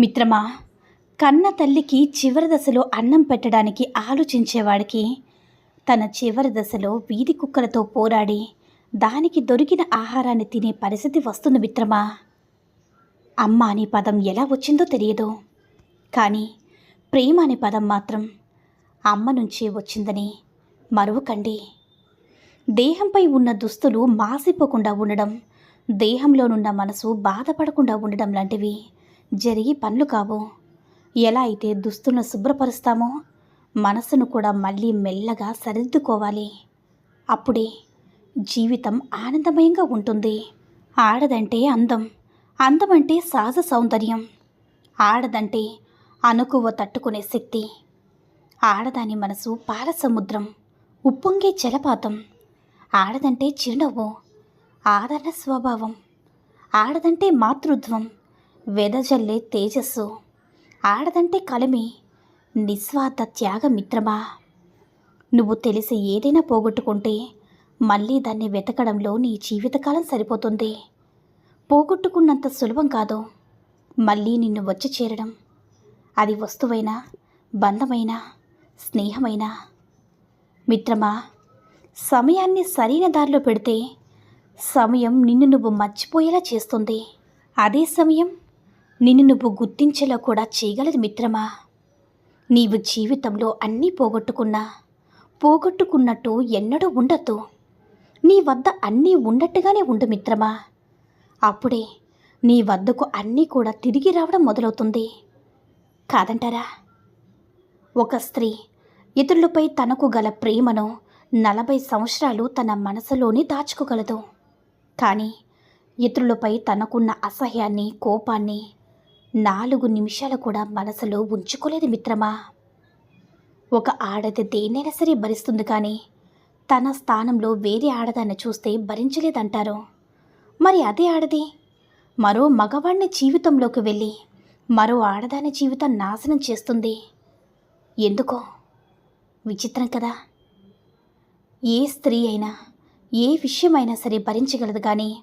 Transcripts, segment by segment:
మిత్రమా కన్న తల్లికి చివరి దశలో అన్నం పెట్టడానికి ఆలోచించేవాడికి తన చివరి దశలో వీధి కుక్కలతో పోరాడి దానికి దొరికిన ఆహారాన్ని తినే పరిస్థితి వస్తుంది మిత్రమా. అమ్మ అనే పదం ఎలా వచ్చిందో తెలియదు. కానీ ప్రేమ అనే పదం మాత్రం అమ్మ నుంచే వచ్చిందని మరువకండి. దేహంపై ఉన్న దుస్తులు మాసిపోకుండా ఉండడం దేహంలోనున్న మనసు బాధపడకుండా ఉండడం లాంటివి జరిగి పనులు కావు. ఎలా అయితే దుస్తులను శుభ్రపరుస్తామో మనసును కూడా మళ్ళీ మెల్లగా సరిదిద్దుకోవాలి. అప్పుడే జీవితం ఆనందమయంగా ఉంటుంది. ఆడదంటే అందం అందం అంటే సహజ సౌందర్యం. ఆడదంటే అనుకువ తట్టుకునే శక్తి. ఆడదాని మనసు పాల సముద్రం ఉప్పొంగే జలపాతం. ఆడదంటే చిరునవ్వు ఆదరణ స్వభావం. ఆడదంటే మాతృత్వం. వెదజల్లే తేజస్సు. ఆడదంటే కలిమి. నిస్వార్థ త్యాగ మిత్రమా? నువ్వు తెలిసి ఏదైనా పోగొట్టుకుంటే మళ్ళీ దాన్ని వెతకడంలో నీ జీవితకాలం సరిపోతుంది. పోగొట్టుకున్నంత సులభం కాదు. మళ్ళీ నిన్ను వచ్చి చేరడం. అది వస్తువైనా బంధమైనా స్నేహమైనా? మిత్రమా సమయాన్ని సరైన దారిలో పెడితే సమయం నిన్ను నువ్వు మర్చిపోయేలా చేస్తుంది. అదే సమయం నిన్ను నువ్వు గుర్తించేలా కూడా చేయగలదు మిత్రమా? నీవు జీవితంలో అన్నీ పోగొట్టుకున్నా పోగొట్టుకున్నట్టు ఎన్నడూ ఉండద్దు. నీ వద్ద అన్నీ ఉన్నట్టుగానే ఉండు మిత్రమా. అప్పుడే నీ వద్దకు అన్నీ కూడా తిరిగి రావడం మొదలవుతుంది. కాదంటారా? ఒక స్త్రీ ఇతరులపై తనకు గల ప్రేమను నలభై సంవత్సరాలు తన మనసులోనే దాచుకోగలదు. కానీ ఇతరులపై తనకున్న అసహ్యాన్ని కోపాన్ని నాలుగు నిమిషాలు కూడా మనసులో ఉంచుకోలేదు మిత్రమా. ఒక ఆడది దేన్నైనా సరే భరిస్తుంది కానీ తన స్థానంలో వేరే ఆడదాన్ని చూస్తే భరించలేదంటారు. మరి అదే ఆడది? మరో మగవాణ్ణి జీవితంలోకి వెళ్ళి మరో ఆడదాని జీవితం నాశనం చేస్తుంది. ఎందుకో? విచిత్రం కదా. ఏ స్త్రీ అయినా ఏ విషయమైనా సరే భరించగలదు కానీ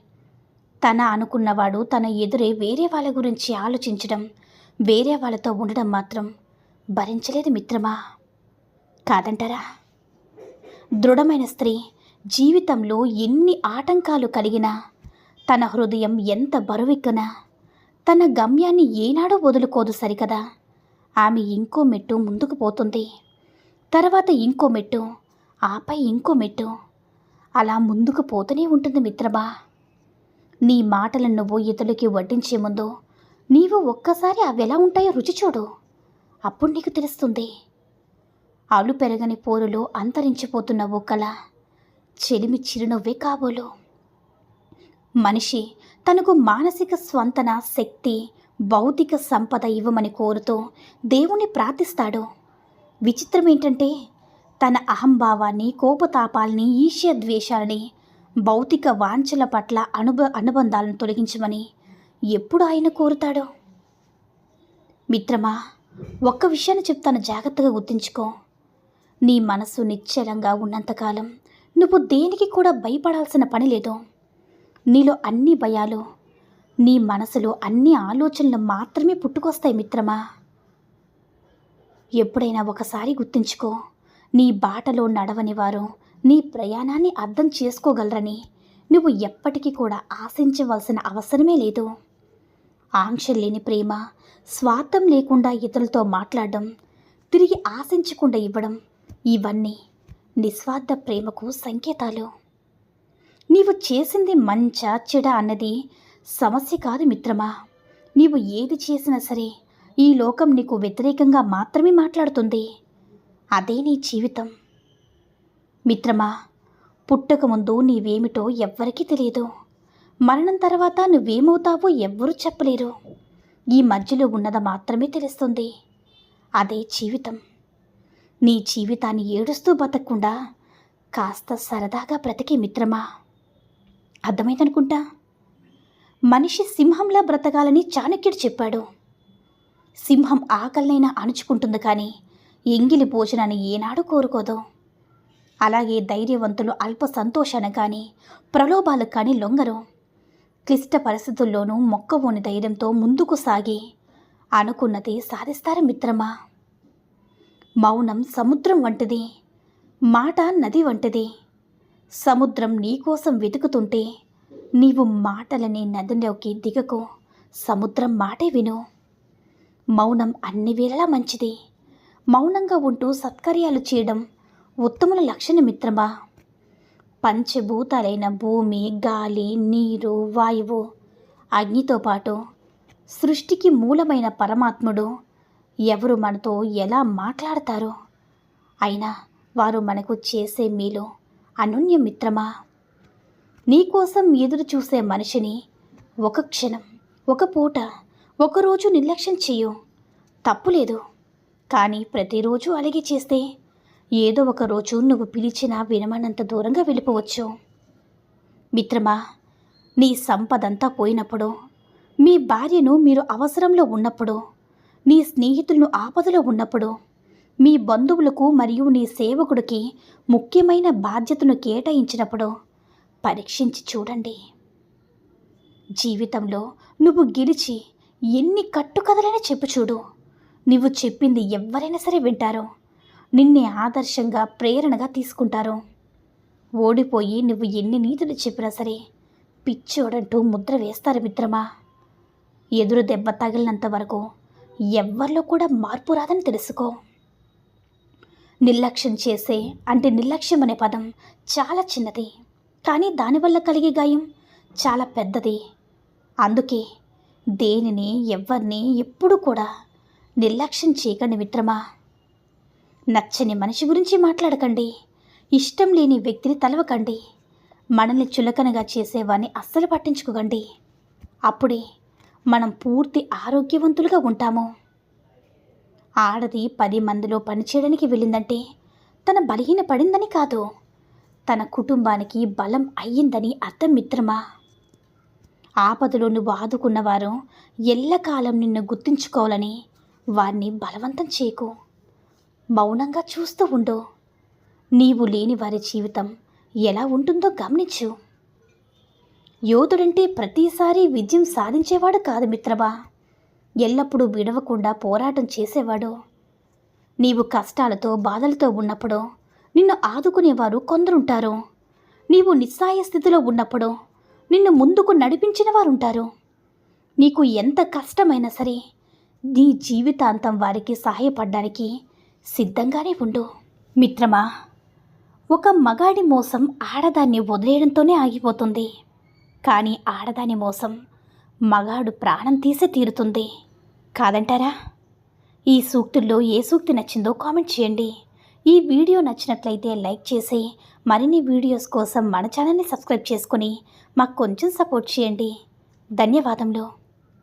తన అనుకున్నవాడు తన ఎదురే వేరే వాళ్ళ గురించి ఆలోచించడం వేరే వాళ్ళతో ఉండడం మాత్రం భరించలేదు మిత్రమా? కాదంటారా? దృఢమైన స్త్రీ జీవితంలో ఎన్ని ఆటంకాలు కలిగినా తన హృదయం ఎంత బరువెక్కునా తన గమ్యాన్ని ఏనాడో వదులుకోదు సరికదా? ఆమె ఇంకో మెట్టు ముందుకు పోతుంది. తర్వాత ఇంకో మెట్టు ఆపై ఇంకో మెట్టు. అలా ముందుకు పోతూనే ఉంటుంది మిత్రమా? నీ మాటలను నువ్వు ఇతరులకి వడ్డించే ముందు నీవు ఒక్కసారి అవి ఎలా ఉంటాయో రుచి చూడు. అప్పుడు నీకు తెలుస్తుంది. అలు పెరగని పోరులో అంతరించిపోతున్న ఒక్కల చెలిమి చిరునవ్వే కాబోలు. మనిషి తనకు మానసిక స్వంతన శక్తి భౌతిక సంపద ఇవ్వమని కోరుతూ దేవుణ్ణి ప్రార్థిస్తాడు. విచిత్రం ఏంటంటే తన అహంభావాన్ని కోపతాపాల్ని ఈర్ష్య ద్వేషాలని భౌతిక వాంఛల పట్ల అనుబ అనుబంధాలను తొలగించమని ఎప్పుడు ఆయన కోరుతాడో? మిత్రమా ఒక్క విషయాన్ని చెప్తాను జాగ్రత్తగా గుర్తుంచుకో. నీ మనసు నిశ్చలంగా ఉన్నంతకాలం నువ్వు దేనికి కూడా భయపడాల్సిన పని లేదు. నీలో అన్ని భయాలు నీ మనసులో అన్ని ఆలోచనలు మాత్రమే పుట్టుకొస్తాయి మిత్రమా. ఎప్పుడైనా ఒకసారి గుర్తుంచుకో నీ బాటలో నడవని వారు నీ ప్రయాణాన్ని అర్థం చేసుకోగలరని. నువ్వు ఎప్పటికీ కూడా ఆశించవలసిన అవసరమే లేదు. ఆంక్ష లేని ప్రేమ స్వార్థం లేకుండా ఇతరులతో మాట్లాడడం తిరిగి ఆశించకుండా ఇవ్వడం ఇవన్నీ నిస్వార్థ ప్రేమకు సంకేతాలు. నీవు చేసింది మంచ చెడ అన్నది సమస్య కాదు మిత్రమా. నీవు ఏది చేసినా సరే ఈ లోకం నీకు వ్యతిరేకంగా మాత్రమే మాట్లాడుతుంది. అదే నీ జీవితం. మిత్రమా పుట్టకముందు నీవేమిటో ఎవ్వరికీ తెలియదు. మరణం తర్వాత నువ్వేమవుతావో ఎవ్వరూ చెప్పలేరు. ఈ మధ్యలో ఉన్నది మాత్రమే తెలుస్తుంది. అదే జీవితం. నీ జీవితాన్ని ఏడుస్తూ బతకకుండా కాస్త సరదాగా బ్రతికే మిత్రమా? అర్థమైందనుకుంటా? మనిషి సింహంలా బ్రతకాలని చాణక్యుడు చెప్పాడు. సింహం ఆకలినైనా అణుచుకుంటుంది కానీ ఎంగిలి భోజనాన్ని ఏనాడు కోరుకోదు. అలాగే ధైర్యవంతులు అల్ప సంతోషాన్ని కానీ ప్రలోభాలు కానీ లొంగరు. క్లిష్ట పరిస్థితుల్లోనూ మొక్కవోని ధైర్యంతో ముందుకు సాగి అనుకున్నది సాధిస్తారు మిత్రమా? మౌనం సముద్రం వంటిది మాట నది వంటిది. సముద్రం నీకోసం వెతుకుతుంటే నీవు మాటలని నదిలోకి దిగకు సముద్రం మాటే విను. మౌనం అన్ని వేళలా మంచిది. మౌనంగా ఉంటూ సత్కార్యాలు చేయడం ఉత్తముల లక్షణ మిత్రమా? పంచభూతాలైన భూమి గాలి నీరు వాయువు అగ్నితో పాటు సృష్టికి మూలమైన పరమాత్ముడు ఎవరు మనతో ఎలా మాట్లాడతారో? అయినా వారు మనకు చేసే మీలో అనున్య మిత్రమా? నీకోసం ఎదురు చూసే మనిషిని ఒక క్షణం ఒక పూట ఒకరోజు నిర్లక్ష్యం చేయు. తప్పులేదు కానీ ప్రతిరోజు అలాగే చేస్తే ఏదో ఒక రోజు నువ్వు పిలిచినా వినమనంత దూరంగా వెళ్ళిపోవచ్చు. మిత్రమా నీ సంపదంతా పోయినప్పుడు మీ భార్యను మీరు అవసరంలో ఉన్నప్పుడు నీ స్నేహితులను ఆపదలో ఉన్నప్పుడు మీ బంధువులకు మరియు నీ సేవకుడికి ముఖ్యమైన బాధ్యతను కేటాయించినప్పుడు పరీక్షించి చూడండి. జీవితంలో నువ్వు గెలిచి ఎన్ని కట్టుకథలైనా చెప్పు చూడు. నువ్వు చెప్పింది ఎవరైనా సరే వింటారు. నిన్నే ఆదర్శంగా ప్రేరణగా తీసుకుంటారు. ఓడిపోయి నువ్వు ఎన్ని నీతులు చెప్పినా సరే పిచ్చోడంటూ ముద్ర వేస్తారు మిత్రమా? ఎదురు దెబ్బ తగిలినంత వరకు ఎవ్వరిలో కూడా మార్పు రాదని తెలుసుకో. నిర్లక్ష్యం చేసే అంటే నిర్లక్ష్యం అనే పదం చాలా చిన్నది కానీ దానివల్ల కలిగే గాయం చాలా పెద్దది. అందుకే దేనిని ఎవరిని ఎప్పుడు కూడా నిర్లక్ష్యం చేయకండి మిత్రమా? నచ్చని మనిషి గురించి మాట్లాడకండి. ఇష్టం లేని వ్యక్తిని తలవకండి. మనల్ని చులకనగా చేసేవాన్ని అస్సలు పట్టించుకోకండి. అప్పుడే మనం పూర్తి ఆరోగ్యవంతులుగా ఉంటాము. ఆడది పది మందిలో పనిచేయడానికి వెళ్ళిందంటే తన బలహీన పడిందని కాదు. తన కుటుంబానికి బలం అయ్యిందని అర్థం మిత్రమా? ఆపదలో నువ్వు ఆదుకున్నవారు ఎల్లకాలం నిన్ను గుర్తుంచుకోవాలని వారిని బలవంతం చేయకు. మౌనంగా చూస్తూ ఉండు. నీవు లేని వారి జీవితం ఎలా ఉంటుందో గమనించు. యోధుడంటే ప్రతిసారి విజయం సాధించేవాడు కాదు మిత్రమా. ఎల్లప్పుడూ విడవకుండా పోరాటం చేసేవాడు. నీవు కష్టాలతో బాధలతో ఉన్నప్పుడు నిన్ను ఆదుకునేవారు కొందరుంటారు. నీవు నిస్సాయ స్థితిలో ఉన్నప్పుడు నిన్ను ముందుకు నడిపించిన వారుంటారు. నీకు ఎంత కష్టమైనా సరే నీ జీవితాంతం వారికి సహాయపడడానికి సిద్ధంగానే ఉండు. మిత్రమా ఒక మగాడి మోసం ఆడదాన్ని వదిలేయడంతోనే ఆగిపోతుంది. కానీ ఆడదాని మోసం మగాడు ప్రాణం తీసే తీరుతుంది. కాదంటారా? ఈ సూక్తుల్లో ఏ సూక్తి నచ్చిందో కామెంట్ చేయండి. ఈ వీడియో నచ్చినట్లయితే లైక్ చేసి మరిన్ని వీడియోస్ కోసం మన ఛానల్ని సబ్స్క్రైబ్ చేసుకొని మాకు కొంచెం సపోర్ట్ చేయండి. ధన్యవాదములు.